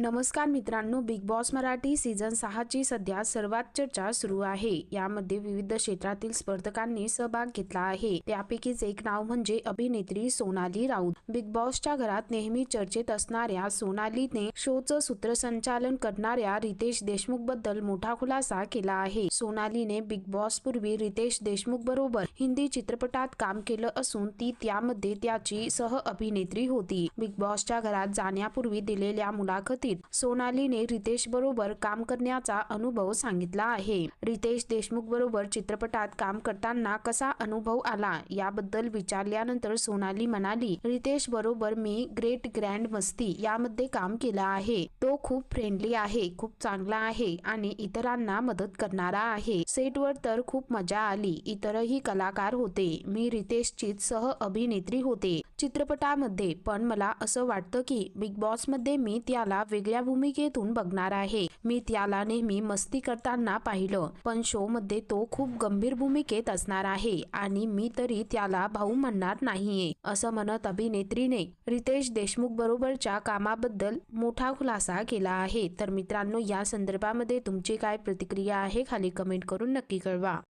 नमस्कार मित्रांनो Bigg Boss Marathi season सहाची सध्या सर्वात चर्चा सुरू आहे. यामध्ये विविध क्षेत्रातील स्पर्धकांनी सहभाग घेतला आहे. त्यापैकीच एक नाव म्हणजे अभिनेत्री सोनाली राऊत. बिग बॉसच्या घरात नेहमी चर्चेत असणाऱ्या सोनालीने शोचं सूत्रसंचालन करणाऱ्या रितेश देशमुखबद्दल मोठा खुलासा केला आहे. सोनालीने बिग बॉस पूर्वी रितेश देशमुख बरोबर हिंदी चित्रपटात काम केलं असून ती त्यामध्ये त्याची सह अभिनेत्री होती बिग बॉसच्या घरात जाण्यापूर्वी दिलेल्या मुलाखती बाबतीत सोनालीने रितेश बरोबर काम करण्याचा अनुभव सांगितला आहे. रितेश देशमुख बरोबर चित्रपटात काम करताना कसा अनुभव आला याबद्दल विचारल्यानंतर सोनाली म्हणाली रितेश बरोबर मी ग्रेट ग्रँड मस्ती यामध्ये काम केलं आहे. तो खूप फ्रेंडली आहे खूप चांगला आहे आणि इतरांना मदत करणारा आहे. सेटवर तर खूप मजा आली. इतरही कलाकार होते. मी रितेशचीच सह अभिनेत्री होते. चित्रपटामध्ये पण मला असं वाटतं की बिग बॉसमध्ये मी त्याला वेगळ्या भूमिकेतून बघणार आहे. मी त्याला नेहमी मस्ती करताना पाहिलं पण शो मध्ये तो खूप गंभीर भूमिकेत असणार आहे आणि मी तरी त्याला भाऊ म्हणणार नाहीये असं म्हणत अभिनेत्रीने रितेश देशमुख बरोबरच्या कामाबद्दल मोठा खुलासा केला आहे. तर मित्रांनो या संदर्भामध्ये तुमची काय प्रतिक्रिया आहे खाली कमेंट करून नक्की कळवा.